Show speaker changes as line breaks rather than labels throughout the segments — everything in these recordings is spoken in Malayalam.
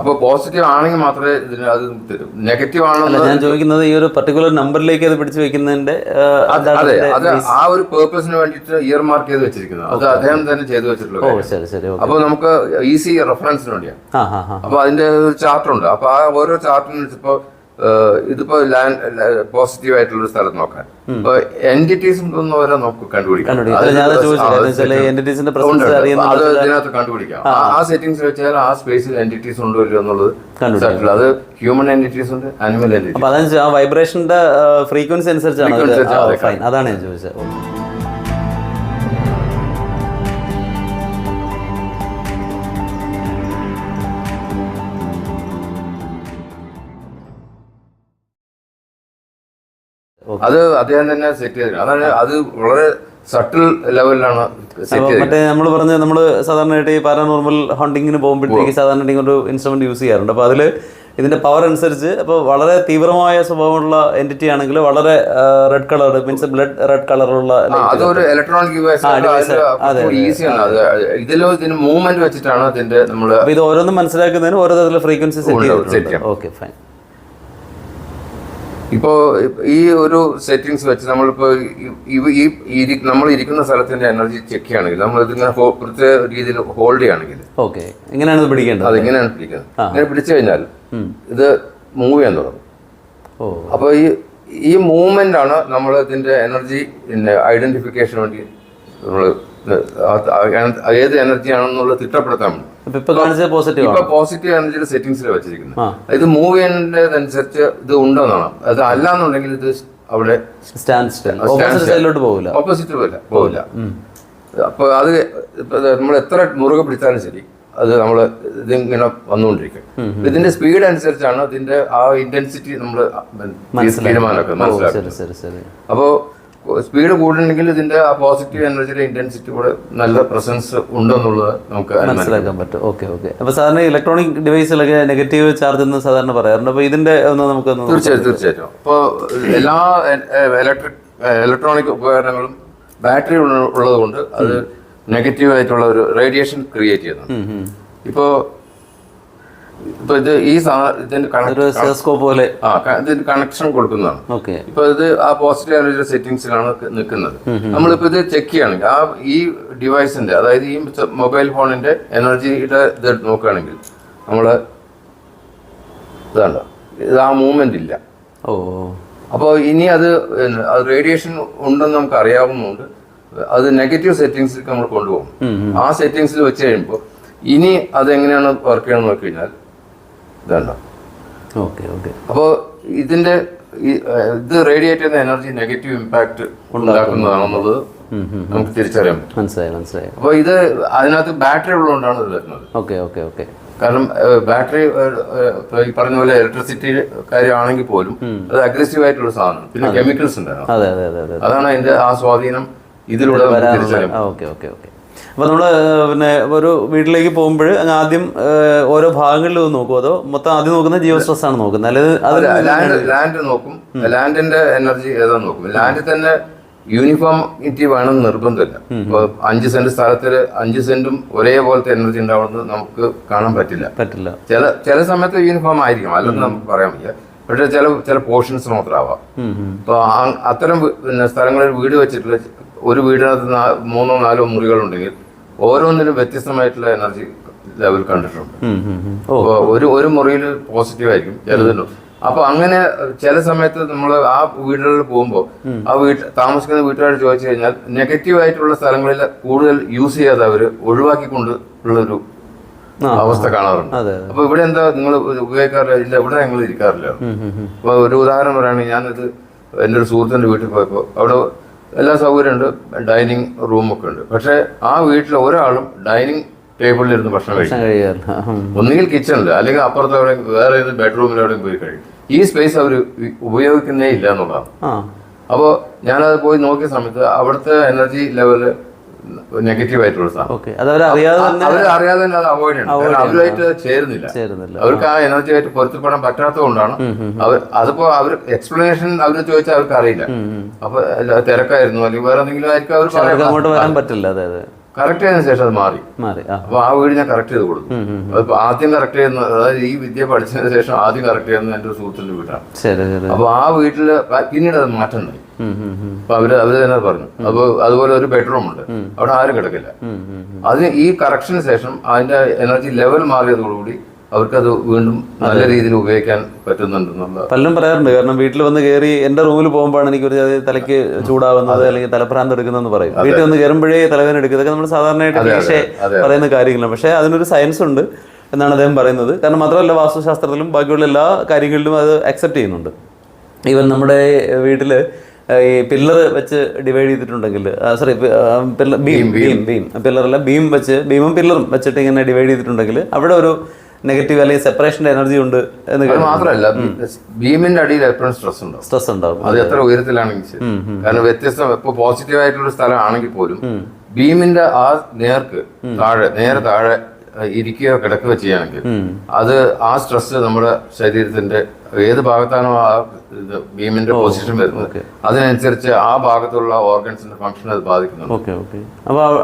അപ്പൊ പോസിറ്റീവ് ആണെങ്കിൽ മാത്രമേ ഇതിന് അത് തരും നെഗറ്റീവ് ആണെന്ന്
ഞാൻ ചോദിക്കുന്നത് ഈ ഒരു പർട്ടിക്കുലർ നമ്പറിലേക്ക് അത് പിടിച്ചു വെക്കുന്നതിന്റെ
അത് അതെ ആ ഒരു പേർപ്പസിന് വേണ്ടിയിട്ട് ഇയർ മാർക്ക് ചെയ്ത് വെച്ചിരിക്കുന്നത്. അത് അദ്ദേഹം തന്നെ ചെയ്തു വെച്ചിട്ടുള്ളൂ
ഓ ശരി ശരി ഓക്കെ
അപ്പൊ നമുക്ക് ഈസി റെഫറൻസിന് വേണ്ടിയാണ്. അപ്പൊ അതിന്റെ ഒരു ചാർട്ട് ഉണ്ട്. അപ്പൊ ആ ഓരോ ചാർട്ടിനും ഇപ്പോ ഇതിപ്പോ ലാൻഡ് പോസിറ്റീവ് ആയിട്ടുള്ള ഒരു സ്ഥലം നോക്കാൻ അപ്പൊ എന്റിറ്റീസ് ഉണ്ടോന്ന് വരെ നമുക്ക് കണ്ടുപിടിക്കാം. അത് ഇതിനകത്ത് കണ്ടുപിടിക്കാം. ആ- സെറ്റിംഗ്സ് വെച്ചാൽ ആ സ്പേസിൽ എന്റിറ്റീസ് ഉണ്ടോ ഇല്ലയോ എന്നുള്ളത്. അത് ഹ്യൂമൻ എന്റിറ്റീസ് ഉണ്ട് ആനിമൽ
എന്റിറ്റീസ് വൈബ്രേഷന്റെ ഫ്രീക്വൻസി അനുസരിച്ചാണ് അതാണ് ഞാൻ ചോദിച്ചത്.
അത് അദ്ദേഹം തന്നെ സെറ്റ് ചെയ്തത് അതാണ് അത് വളരെ സട്ടിൽ ലെവലിലാണ്
മറ്റേ നമ്മൾ പറഞ്ഞ നമ്മൾ സാധാരണയായിട്ട് ഈ പാരാനോർമൽ ഹണ്ടിങ്ങിന് പോകുമ്പോഴത്തേക്ക് സാധാരണ ഒരു ഇൻസ്ട്രുമെന്റ് യൂസ് ചെയ്യാറുണ്ട്. അപ്പോൾ അതിൽ ഇതിന്റെ പവർ അനുസരിച്ച് അപ്പോൾ വളരെ തീവ്രമായ സ്വഭാവമുള്ള എന്റിറ്റി ആണെങ്കിൽ വളരെ red colour means blood red കളറുള്ള
അതൊരു ഇലക്ട്രോണിക് ഇതിലും ഇതിന് മൂവ്മെന്റ് വെച്ചിട്ടാണ് അതിന്റെ
നമ്മൾ ഇത് ഓരോന്നും മനസ്സിലാക്കുന്നതിന് ഓരോ തരത്തിലുള്ള ഫ്രീക്വൻസി സെറ്റ് ചെയ്തിട്ടുണ്ട്. ഓക്കെ ഫൈൻ
ഇപ്പോ ഈ ഒരു സെറ്റിംഗ്സ് വെച്ച് നമ്മളിപ്പോ ഈ- നമ്മൾ ഇരിക്കുന്ന സ്ഥലത്തിന്റെ എനർജി ചെക്ക് ചെയ്യുകയാണെങ്കിൽ നമ്മൾ ഇതിങ്ങനെ പ്രത്യേക രീതിയിൽ ഹോൾഡ് ചെയ്യുകയാണെങ്കിൽ
ഓക്കെ. എങ്ങനെയാണ് പിടിക്കേണ്ടത്.
അതിങ്ങനെയാണ് പിടിക്കുന്നത്. ഇങ്ങനെ പിടിച്ചു കഴിഞ്ഞാൽ ഇത് മൂവ് ചെയ്യാൻ തുടങ്ങും. അപ്പോൾ ഈ ഈ മൂവ്മെന്റ് ആണ് നമ്മൾ ഇതിന്റെ എനർജി പിന്നെ ഐഡന്റിഫിക്കേഷൻ വേണ്ടി നമ്മൾ ഏത് എനർജി ആണെന്നുള്ള തിട്ടപ്പെടുത്താൻ
ഇപ്പൊ പോസിറ്റീവ്
എനർജിയുടെ സെറ്റിംഗ്സിൽ വെച്ചിരിക്കുന്നത്. ഇത് മൂവ് ചെയ്യേണ്ടതനുസരിച്ച് ഇത് ഉണ്ടെന്നാണ്. അത് അല്ലാന്നുണ്ടെങ്കിൽ ഇത് അവിടെ
ഓപ്പോസിറ്റ് പോവില്ല. പോകില്ല
പോകില്ല അപ്പൊ അത് നമ്മൾ എത്ര മുറുകെ പിടിച്ചാലും ശരി അത് നമ്മൾ ഇതിങ്ങനെ വന്നുകൊണ്ടിരിക്കും. ഇതിന്റെ സ്പീഡ് അനുസരിച്ചാണ് ഇതിന്റെ ആ ഇന്റൻസിറ്റി നമ്മൾ തീരുമാനമൊക്കെ മനസ്സിലാക്കുന്നത്. അപ്പോൾ സ്പീഡ് കൂടുന്നുണ്ടെങ്കിൽ ഇതിന്റെ ആ പോസിറ്റീവ് എനർജിയുടെ ഇന്റൻസിറ്റി കൂടെ നല്ല പ്രസൻസ് ഉണ്ടെന്നുള്ളത് നമുക്ക്
മനസ്സിലാക്കാൻ പറ്റും. Okay okay. അപ്പൊ സാധാരണ ഇലക്ട്രോണിക് ഡിവൈസിലൊക്കെ നെഗറ്റീവ് ചാർജ് എന്ന് സാധാരണ പറയാറുണ്ട്. അപ്പൊ ഇതിന്റെ ഒന്ന് നമുക്ക് തീർച്ചയായിട്ടും
തീർച്ചയായും തീർച്ചയായിട്ടും അപ്പൊ എല്ലാ ഇലക്ട്രിക് ഇലക്ട്രോണിക് ഉപകരണങ്ങളും ബാറ്ററി ഉള്ളതുകൊണ്ട് അത് നെഗറ്റീവ് ആയിട്ടുള്ള ഒരു റേഡിയേഷൻ ക്രിയേറ്റ് ചെയ്യുന്നു. ഇപ്പോൾ ഇപ്പോൾ ഇത് ഈ സാ ഇതിന്റെ
പോലെ.
ആ ഇതിന് കണക്ഷൻ കൊടുക്കുന്നതാണ്.
ഓക്കെ.
ഇപ്പൊ ഇത് ആ പോസിറ്റീവ് എനർജി സെറ്റിംഗ്സിലാണ് നിൽക്കുന്നത്. നമ്മളിപ്പോ ഇത് ചെക്ക് ചെയ്യുകയാണെങ്കിൽ ആ ഈ ഡിവൈസിന്റെ അതായത് ഈ മൊബൈൽ ഫോണിന്റെ എനർജിയുടെ ഇത് നോക്കുകയാണെങ്കിൽ നമ്മൾ ഇതാണ്ടോ? ഇത് ആ മൂവ്മെന്റ് ഇല്ല.
ഓ.
അപ്പോൾ ഇനി അത് റേഡിയേഷൻ ഉണ്ടെന്ന് നമുക്ക് അറിയാവുന്നതുകൊണ്ട് അത് നെഗറ്റീവ് സെറ്റിംഗ്സിലേക്ക് നമ്മൾ കൊണ്ടുപോകും. ആ സെറ്റിംഗ്സിൽ വെച്ച് കഴിയുമ്പോൾ ഇനി അത് എങ്ങനെയാണ് വർക്ക് ചെയ്യണമെന്ന് നോക്കി കഴിഞ്ഞാൽ ഇതാണ്ടോ
ഓക്കെ ഓക്കെ.
അപ്പോൾ ഇതിന്റെ ഇത് റേഡിയേറ്റ് ചെയ്യുന്ന എനർജി നെഗറ്റീവ് ഇമ്പാക്ട് ഉണ്ടാക്കുന്നതാണെന്നത് നമുക്ക് തിരിച്ചറിയാം
മനസ്സിലായി മനസ്സിലായി.
അപ്പോൾ ഇത് അതിനകത്ത് ബാറ്ററി ഉള്ളതുകൊണ്ടാണ് ഇത് വരുന്നത്.
Okay okay okay.
കാരണം ബാറ്ററി ഈ പറഞ്ഞ പോലെ ഇലക്ട്രിസിറ്റി കാര്യമാണെങ്കിൽ പോലും അത് അഗ്രസീവ് ആയിട്ടുള്ള സാധനം പിന്നെ കെമിക്കൽസ് ഉണ്ടായിരുന്നു.
അതെ അതെ അതെ അതെ
അതാണ് അതിന്റെ ആ സ്വാധീനം ഇതിലൂടെ
തിരിച്ചറിയാം ഓക്കെ ഓക്കെ ഓക്കെ. അപ്പോൾ നമ്മൾ പിന്നെ ഒരു വീട്ടിലേക്ക് പോകുമ്പോൾ അങ്ങ് ആദ്യം ഓരോ ഭാഗങ്ങളിൽ നോക്കുമോ അതോ മൊത്തം ആദ്യം നോക്കുന്ന ജിയോ സ്ട്രെസ് ആണ് നോക്കുന്നത്. അല്ലെങ്കിൽ അത്
ലാൻഡ് ലാൻഡ് നോക്കും. ലാൻഡിന്റെ എനർജി ഏതാ നോക്കും. ലാൻഡിൽ തന്നെ യൂണിഫോമിറ്റി വേണം നിർബന്ധമില്ല. ഇപ്പോൾ അഞ്ച് സെന്റ് സ്ഥലത്തിൽ അഞ്ച് സെന്റും ഒരേപോലത്തെ എനർജി ഉണ്ടാവുന്നത് നമുക്ക് കാണാൻ പറ്റില്ല.
പറ്റില്ല.
ചില ചില സമയത്ത് യൂണിഫോം ആയിരിക്കും. അല്ലെന്ന് നമുക്ക് പറയാൻ വയ്യ. പക്ഷെ ചില ചില പോർഷൻസ് മാത്രമാവാം.
അപ്പൊ.
അപ്പോൾ അത്തരം പിന്നെ സ്ഥലങ്ങളിൽ വീട് വെച്ചിട്ടുള്ള ഒരു വീടിനകത്ത് മൂന്നോ നാലോ മുറികളുണ്ടെങ്കിൽ ഓരോന്നിനും വ്യത്യസ്തമായിട്ടുള്ള എനർജി ലെവൽ കണ്ടിട്ടുണ്ട്. ഒരു ഒരു മുറിയിൽ പോസിറ്റീവ് ആയിരിക്കും ചിലതിനും അപ്പൊ അങ്ങനെ ചില സമയത്ത് നമ്മൾ ആ വീടുകളിൽ പോകുമ്പോൾ ആ വീട്ട് താമസിക്കുന്ന വീട്ടുകാർ ചോദിച്ചു കഴിഞ്ഞാൽ നെഗറ്റീവ് ആയിട്ടുള്ള സ്ഥലങ്ങളിൽ കൂടുതൽ യൂസ് ചെയ്യാതെ അവർ ഒഴിവാക്കിക്കൊണ്ട് ഉള്ളൊരു അവസ്ഥ കാണാറുണ്ട്. അപ്പൊ ഇവിടെ എന്താ നിങ്ങൾ ഉപയോഗിക്കാറില്ല? ഇല്ല ഇവിടെ ഞങ്ങൾ ഇരിക്കാറില്ല. അപ്പൊ ഒരു ഉദാഹരണം പറയുകയാണെങ്കിൽ ഞാനിത് എന്റെ ഒരു സുഹൃത്തിന്റെ വീട്ടിൽ പോയപ്പോൾ അവിടെ എല്ലാ സൗകര്യമുണ്ട് ഡൈനിങ് റൂമൊക്കെ ഉണ്ട്. പക്ഷെ ആ വീട്ടിൽ ഒരാളും ഡൈനിങ് ടേബിളിലിരുന്ന് ഭക്ഷണം കഴിക്കും. ഒന്നുകിൽ കിച്ചണിൽ അല്ലെങ്കിൽ അപ്പുറത്ത് എവിടെ വേറെ ഏത് ബെഡ്റൂമിൽ എവിടെയും പോയി കഴിക്കും. ഈ സ്പേസ് അവർ ഉപയോഗിക്കുന്നേ ഇല്ല എന്നുള്ളതാണ്. അപ്പോൾ ഞാനത് പോയി നോക്കിയ സമയത്ത് അവിടുത്തെ എനർജി ലെവൽ നെഗറ്റീവ് ആയിട്ടുള്ള സാധനം
അവർ അറിയാതെ തന്നെ
അത് അവോയ്ഡ് ചെയ്യണം. അവരുമായിട്ട് ചേരുന്നില്ല. അവർക്ക് ആ എനർജി ആയിട്ട് പൊരുത്തപ്പെടാൻ പറ്റാത്തത് കൊണ്ടാണ് അവർ അതിപ്പോ അവർ എക്സ്പ്ലനേഷൻ അവർ ചോദിച്ചാൽ അവർക്ക് അറിയില്ല. അപ്പൊ തിരക്കായിരുന്നു. അല്ലെങ്കിൽ വേറെ എന്തെങ്കിലും ആയിരിക്കും അവർ
പറയാൻ പറ്റില്ല. അതെ അതെ.
കറക്റ്റ് ചെയ്തതിനു ശേഷം അത് മാറി. അപ്പൊ ആ വീട് ഞാൻ കറക്റ്റ് ചെയ്ത് കൊടുത്തു. അതിപ്പോ ആദ്യം കറക്റ്റ് ചെയ്യുന്ന അതായത് ഈ വിദ്യ പഠിച്ചതിന് ശേഷം ആദ്യം കറക്റ്റ് ചെയ്യുന്നത് എന്റെ സുഹൃത്തിന്റെ
ശരി
അപ്പൊ ആ വീട്ടിൽ പിന്നീട് അത്
മാറ്റം നൽകി.
അപ്പൊ അവർ അവർ തന്നെ പറഞ്ഞു. അപ്പൊ അതുപോലെ ഒരു ബെഡ്റൂം ഉണ്ട്. അവിടെ ആരും കിടക്കില്ല. അതിന് ഈ കറക്ഷന് ശേഷം അതിന്റെ എനർജി ലെവൽ മാറിയതോടുകൂടി അവർക്കത് വീണ്ടും നല്ല രീതിയിൽ ഉപയോഗിക്കാൻ പറ്റുന്നുണ്ടെന്നുള്ള
പലരും പറയാറുണ്ട്. കാരണം വീട്ടിൽ വന്ന് കയറി എന്റെ റൂമിൽ പോകുമ്പോഴാണ് എനിക്ക് ഒരു തലയ്ക്ക് ചൂടാവുന്നത് അല്ലെങ്കിൽ തലപ്രാന്ത് എടുക്കുന്നതെന്ന് പറയും. വീട്ടിൽ വന്ന് കയറുമ്പോഴേ തലവേദന എടുക്കുക ഇതൊക്കെ നമ്മൾ സാധാരണയായിട്ട്
പറയുന്ന
കാര്യങ്ങളാണ്. പക്ഷേ അതിനൊരു സയൻസ് ഉണ്ട് എന്നാണ് അദ്ദേഹം പറയുന്നത്. കാരണം മാത്രമല്ല വാസ്തുശാസ്ത്രത്തിലും ബാക്കിയുള്ള എല്ലാ കാര്യങ്ങളിലും അത് അക്സെപ്റ്റ് ചെയ്യുന്നുണ്ട്. ഈവൻ നമ്മുടെ വീട്ടിൽ ഈ പില്ലർ വെച്ച് ഡിവൈഡ് ചെയ്തിട്ടുണ്ടെങ്കിൽ sorry pillar beam beam beam പില്ലറല്ല beam വെച്ച് ബീമും പില്ലറും വെച്ചിട്ട് ഇങ്ങനെ ഡിവൈഡ് ചെയ്തിട്ടുണ്ടെങ്കിൽ അവിടെ ഒരു നെഗറ്റീവ് അല്ലെങ്കിൽ സെപ്പറേഷന്റെ എനർജി ഉണ്ട് എന്ന്
മാത്രമല്ല ബീമിന്റെ അടിയിൽ എപ്പോഴും സ്ട്രെസ് ഉണ്ടാവും.
സ്ട്രെസ് ഉണ്ടാവും.
അത് എത്ര ഉയരത്തിലാണെങ്കിൽ ശരി. കാരണം വ്യത്യസ്ത ഇപ്പോൾ പോസിറ്റീവ് ആയിട്ടുള്ള സ്ഥലമാണെങ്കിൽ പോലും ബീമിന്റെ ആ നേർക്ക് താഴെ നേരെ താഴെ ഇരിക്കുകയോ കിടക്കുകയോ ചെയ്യുകയാണെങ്കിൽ അത് ആ സ്ട്രെസ് നമ്മുടെ ശരീരത്തിന്റെ ഏത് ഭാഗത്താണോ ആ ഇത് ബീമിന്റെ പൊസിഷൻ വരുന്നത് അതിനനുസരിച്ച് ആ ഭാഗത്തുള്ള ഓർഗൻസിന്റെ ഫംഗ്ഷൻ അത് ബാധിക്കുന്നുണ്ട്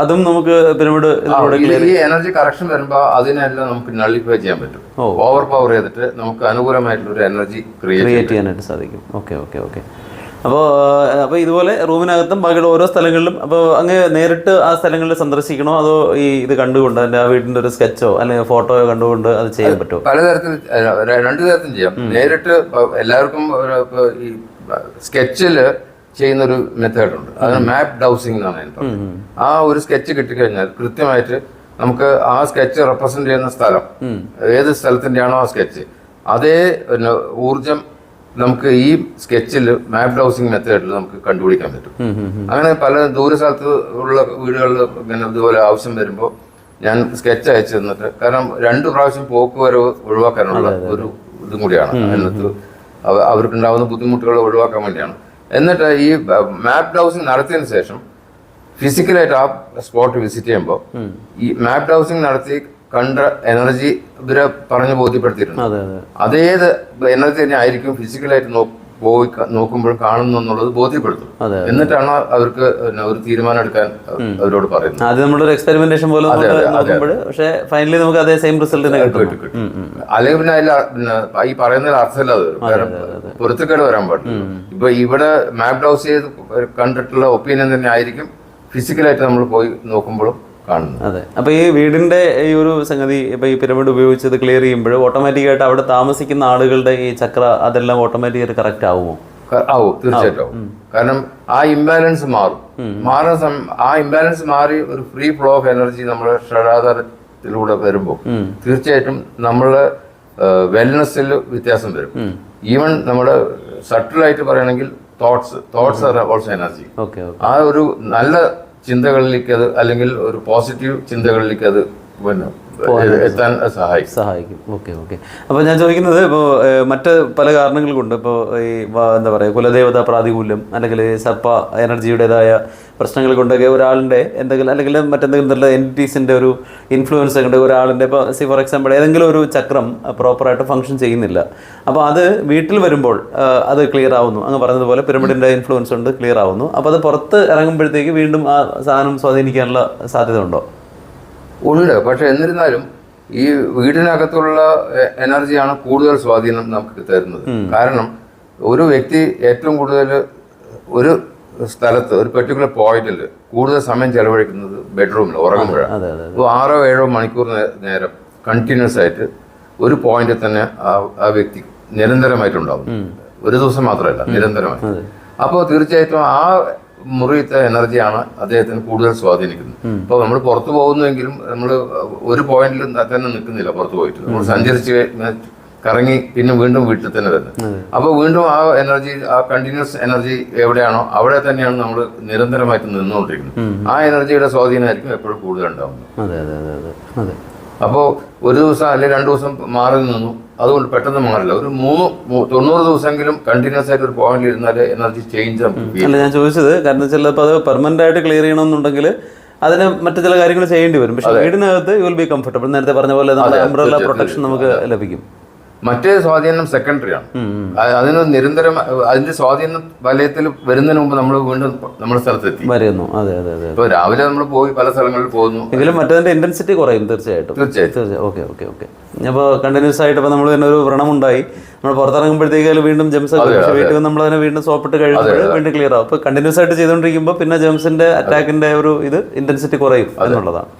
അതും നമുക്ക്
ഈ എനർജി കറക്ഷൻ വരുമ്പോൾ അതിനെല്ലാം നമുക്ക് നള്ളിഫൈ ചെയ്യാൻ പറ്റും. ഓവർ പവർ ചെയ്തിട്ട് നമുക്ക് അനുകൂലമായിട്ടുള്ള ഒരു എനർജി ക്രിയേറ്റ്
ചെയ്യാനായിട്ട് സാധിക്കും. Okay okay okay. അപ്പോൾ അപ്പോൾ ഇതുപോലെ റൂമിനകത്തും ബാക്കിയുള്ള ഓരോ സ്ഥലങ്ങളിലും അപ്പോൾ അങ്ങ് നേരിട്ട് ആ സ്ഥലങ്ങളിൽ സന്ദർശിക്കണോ? അതോ ഈ ഇത് കണ്ടുകൊണ്ട് അതിന്റെ ആ വീടിന്റെ ഒരു സ്കെച്ചോ അല്ലെങ്കിൽ ഫോട്ടോയോ കണ്ടുകൊണ്ട് അത് ചെയ്യാൻ പറ്റുമോ
പലതരത്തിൽ രണ്ട് തരത്തിൽ ചെയ്യാം. നേരിട്ട് എല്ലാവർക്കും ഈ സ്കെച്ചിൽ ചെയ്യുന്ന ഒരു മെത്തേഡ് ഉണ്ട് അതിന് മാപ്പ് ഡൗസിംഗ് എന്നാണ് പറയുന്നത്. ആ ഒരു സ്കെച്ച് കിട്ടിക്കഴിഞ്ഞാൽ കൃത്യമായിട്ട് നമുക്ക് ആ സ്കെച്ച് റെപ്രസെന്റ് ചെയ്യുന്ന സ്ഥലം ഏത് സ്ഥലത്തിന്റെയാണോ ആ സ്കെച്ച് അതേ പിന്നെ ഊർജം നമുക്ക് ഈ സ്കെച്ചിൽ മാപ്പ് ഹൗസിംഗ് മെത്തേഡിൽ നമുക്ക് കണ്ടുപിടിക്കാൻ പറ്റും. അങ്ങനെ പല ദൂര സ്ഥലത്ത് ഉള്ള വീടുകളിൽ ഇങ്ങനെ ഇതുപോലെ ആവശ്യം വരുമ്പോൾ ഞാൻ സ്കെച്ച് അയച്ചു തന്നിട്ട് കാരണം രണ്ട് പ്രാവശ്യം പോക്ക് വരവ് ഒഴിവാക്കാനുള്ള ഒരു ഇതും കൂടിയാണ്. അതിനകത്ത് അവ- അവർക്കുണ്ടാവുന്ന ബുദ്ധിമുട്ടുകൾ ഒഴിവാക്കാൻ വേണ്ടിയാണ്. എന്നിട്ട് ഈ മാപ്പ് ഹൗസിംഗ് നടത്തിയതിന് ശേഷം ഫിസിക്കലായിട്ട് ആ സ്പോട്ട് വിസിറ്റ് ചെയ്യുമ്പോൾ ഈ മാപ്പ് ഹൗസിംഗ് നടത്തി കണ്ട എനർജി ഇവരെ പറഞ്ഞു ബോധ്യപ്പെടുത്തിയിട്ടുണ്ട്.
അതെ അതെ.
അതേത് എനർജി തന്നെ ആയിരിക്കും ഫിസിക്കലായിട്ട് പോയി നോക്കുമ്പോൾ കാണുന്നു എന്നുള്ളത് ബോധ്യപ്പെടുത്തും.
അതെ.
എന്നിട്ടാണ് അവർക്ക് ഒരു തീരുമാനം എടുക്കാൻ അവരോട് പറയുന്നത്.
ഒരു എക്സ്പെരിമെന്റേഷൻ പോലെ
അതെ, അതെ, അതെ.
പക്ഷേ ഫൈനലി നമുക്ക് അതേ സെയിം റിസൾട്ട് തന്നെ കിട്ടും.
അല്ലെങ്കിൽ പിന്നെ അതിൽ ഈ പറയുന്നതിൽ അർത്ഥമില്ലാതെ വരും കാരണം പൊരുത്തക്കേട് വരാൻ പാടില്ല. ഇപ്പൊ ഇവിടെ മാപ്പ് ഡൗസ് ചെയ്ത് കണ്ടിട്ടുള്ള ഒപ്പീനിയൻ തന്നെ ആയിരിക്കും ഫിസിക്കലായിട്ട് നമ്മൾ പോയി നോക്കുമ്പോഴും കാണുന്നത്.
അതെ. അപ്പോൾ ഈ വീടിന്റെ ഈ ഒരു സംഗതി ഇപ്പോൾ ഈ പിരമിഡ് ഉപയോഗിച്ചത് ക്ലിയർ ചെയ്യുമ്പോൾ ഓട്ടോമാറ്റിക്കായിട്ട് അവിടെ താമസിക്കുന്ന ആളുകളുടെ ഈ ചക്ര അതെല്ലാം ഓട്ടോമാറ്റിക്കായിട്ട് കറക്റ്റ് ആവുമോ?
ആവും തീർച്ചയായിട്ടും കാരണം ആ ഇംബാലൻസ് മാറും. മാറുന്ന ആ ഇംബാലൻസ് മാറി ഒരു ഫ്രീ ഫ്ലോ ഓഫ് എനർജി നമ്മുടെ ഷടാധാരത്തിലൂടെ വരുമ്പോൾ തീർച്ചയായിട്ടും നമ്മളെ വെൽനെസ്സിൽ വ്യത്യാസം വരും. ഈവൻ നമ്മുടെ സട്ടിലായിട്ട് പറയുകയാണെങ്കിൽ thoughts thoughts are also energy ആ ഒരു നല്ല ചിന്തകളിലേക്ക് അത് അല്ലെങ്കിൽ ഒരു പോസിറ്റീവ് ചിന്തകളിലേക്ക് അത് പിന്നെ എത്താൻ സഹായിക്കും.
സഹായിക്കും. Okay okay. അപ്പോൾ ഞാൻ ചോദിക്കുന്നത് ഇപ്പോ മറ്റ് പല കാരണങ്ങൾ കൊണ്ട് ഇപ്പോ ഈ എന്താ പറയുക കുലദേവത പ്രാതികൂല്യം അല്ലെങ്കിൽ സർപ്പ എനർജിയുടേതായ പ്രശ്നങ്ങൾ കൊണ്ടൊക്കെ ഒരാളിന്റെ എന്തെങ്കിലും അല്ലെങ്കിൽ മറ്റെന്തെങ്കിലും നല്ല എന്റിറ്റീസിന്റെ ഒരു ഇൻഫ്ലുവൻസ് കൊണ്ട് ഒരാളിന്റെ ഇപ്പോൾ സി ഫോർ എക്സാമ്പിൾ ഏതെങ്കിലും ഒരു ചക്രം പ്രോപ്പറായിട്ട് ഫങ്ഷൻ ചെയ്യുന്നില്ല. അപ്പോൾ അത് വീട്ടിൽ വരുമ്പോൾ അത് ക്ലിയർ ആവുന്നു. അങ്ങ് പറഞ്ഞതുപോലെ പിരമിഡിന്റെ ഇൻഫ്ലുവൻസ് കൊണ്ട് ക്ലിയർ ആവുന്നു. അപ്പോൾ അത് പുറത്ത് ഇറങ്ങുമ്പോഴത്തേക്ക് വീണ്ടും ആ സാധനം സ്വാധീനിക്കാനുള്ള സാധ്യത ഉണ്ടോ
ഉണ്ട്. പക്ഷെ എന്നിരുന്നാലും ഈ വീടിനകത്തുള്ള എനർജിയാണ് കൂടുതൽ സ്വാധീനം നമുക്ക് തരുന്നത്. കാരണം ഒരു വ്യക്തി ഏറ്റവും കൂടുതൽ ഒരു സ്ഥലത്ത് ഒരു പെർട്ടിക്കുലർ പോയിന്റിൽ കൂടുതൽ സമയം ചെലവഴിക്കുന്നത് ബെഡ്റൂമിൽ ഉറങ്ങുമ്പോഴാണ്. അപ്പോൾ ആറോ ഏഴോ മണിക്കൂർ നേരം കണ്ടിന്യൂസ് ആയിട്ട് ഒരു പോയിന്റിൽ തന്നെ ആ ആ വ്യക്തി നിരന്തരമായിട്ടുണ്ടാവും. ഒരു ദിവസം മാത്രമല്ല നിരന്തരമായി അപ്പോൾ തീർച്ചയായിട്ടും ആ മുറിയത്തെ എനർജിയാണ് അദ്ദേഹത്തിന് കൂടുതൽ സ്വാധീനിക്കുന്നത്. ഇപ്പൊ നമ്മൾ പുറത്തു പോകുന്നുവെങ്കിലും നമ്മൾ ഒരു പോയിന്റിൽ തന്നെ നിൽക്കുന്നില്ല പുറത്തു പോയിട്ട്. നമ്മൾ സഞ്ചരിച്ച് കറങ്ങി പിന്നെ വീണ്ടും വീട്ടിൽ തന്നെ തന്നെ അപ്പോൾ വീണ്ടും ആ എനർജി ആ കണ്ടിന്യൂസ് എനർജി എവിടെയാണോ അവിടെ തന്നെയാണ് നമ്മൾ നിരന്തരമായിട്ട് നിന്നുകൊണ്ടിരിക്കുന്നത്. ആ എനർജിയുടെ സ്വാധീനമായിരിക്കും എപ്പോഴും കൂടുതൽ ഉണ്ടാവുന്നത്. അപ്പോൾ ഒരു ദിവസം അല്ലെങ്കിൽ രണ്ട് ദിവസം മാറി നിന്നു. അതുകൊണ്ട് പെട്ടെന്ന് മാറില്ല. ഒരു മൂന്ന് തൊണ്ണൂറ് ദിവസമെങ്കിലും കണ്ടിന്യൂസ് ആയിട്ട് ഒരു പോയിന്റിൽ ഇരുന്നാൽ എനർജി ചേഞ്ച്
അല്ല ഞാൻ ചോദിച്ചത് കാരണം ചിലപ്പോൾ അത് പെർമനന്റ് ആയിട്ട് ക്ലിയർ ചെയ്യണമെന്നുണ്ടെങ്കിൽ അതിന് മറ്റു ചില കാര്യങ്ങൾ ചെയ്യേണ്ടി വരും. പക്ഷേ വീടിനകത്ത് യു വിൽ ബി കംഫർട്ടബിൾ നേരത്തെ പറഞ്ഞ പോലെ നമ്മുടെ അംബ്രല്ല പ്രൊട്ടക്ഷൻ നമുക്ക് ലഭിക്കും.
മറ്റേ സ്വാധീനം സെക്കൻഡറി ആണ് അതിന് നിരന്തരം അതിന്റെ സ്വാധീനം വലയത്തിൽ വരുന്നതിന് മുമ്പ് നമ്മൾ വീണ്ടും നമ്മുടെ സ്ഥലത്തെത്തി.
വരുന്നു. അതെ അതെ അതെ
ഇപ്പൊ രാവിലെ നമ്മൾ പോയി പല സ്ഥലങ്ങളിൽ പോകുന്നു.
എങ്കിലും മറ്റതിന്റെ ഇന്റൻസിറ്റി കുറയും തീർച്ചയായിട്ടും.
തീർച്ചയായിട്ടും.
തീർച്ചയായും ഓക്കെ ഓക്കെ ഓക്കെ. അപ്പോൾ കണ്ടിന്യൂസ് ആയിട്ട് ഇപ്പോൾ നമ്മൾ തന്നെ ഒരു വ്രണമുണ്ടായി. നമ്മൾ പുറത്തിറങ്ങുമ്പോഴത്തേക്ക് വീണ്ടും ജെംസ് വീട്ടിൽ നമ്മൾ അതിനെ വീണ്ടും സോപ്പിട്ട് കഴിയുമ്പോൾ വീണ്ടും ക്ലിയർ ആവും. അപ്പോൾ കണ്ടിന്യൂസ് ആയിട്ട് ചെയ്തുകൊണ്ടിരിക്കുമ്പോൾ പിന്നെ ജെംസിന്റെ അറ്റാക്കിന്റെ ഒരു ഇത് ഇന്റൻസിറ്റി കുറയും എന്നുള്ളതാണ്.